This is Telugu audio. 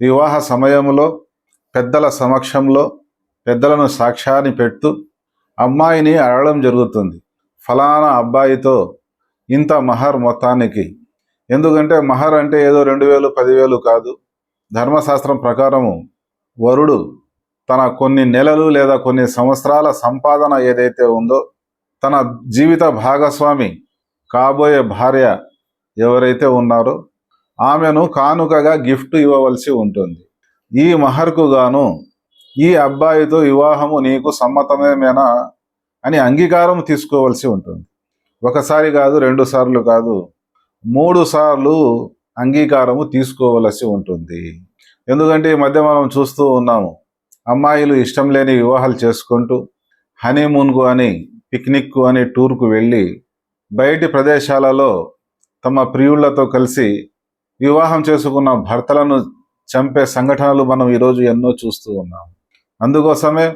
వివాహ సమయంలో పెద్దల సమక్షంలో పెద్దలను సాక్ష్యాన్ని పెడుతూ అమ్మాయిని అడగడం జరుగుతుంది. ఫలానా అబ్బాయితో ఇంత మహర్ మొత్తానికి. ఎందుకంటే మహర్ అంటే ఏదో రెండు వేలు పదివేలు కాదు. ధర్మశాస్త్రం ప్రకారము వరుడు తన కొన్ని నెలలు లేదా కొన్ని సంవత్సరాల సంపాదన ఏదైతే ఉందో తన జీవిత భాగస్వామి కాబోయే భార్య ఎవరైతే ఉన్నారో ఆమెను కానుకగా గిఫ్ట్ ఇవ్వవలసి ఉంటుంది. ఈ మహర్కు గాను ఈ అబ్బాయితో వివాహము నీకు సమ్మతమేమేనా అని అంగీకారం తీసుకోవలసి ఉంటుంది. ఒకసారి కాదు రెండు సార్లు కాదు మూడు సార్లు అంగీకారము తీసుకోవలసి ఉంటుంది. ఎందుకంటే ఈ మధ్య మనం చూస్తూ ఉన్నాము అమ్మాయిలు ఇష్టం లేని వివాహాలు చేసుకుంటూ హనీమూన్కు అని పిక్నిక్కు అని టూర్కు వెళ్ళి బయటి ప్రదేశాలలో తమ ప్రియుళ్ళతో కలిసి వివాహం చేసుకున్న భర్తలను చంపే సంఘటనలు మనం ఈరోజు ఎన్నో చూస్తూ ఉన్నాం. అందుకోసమే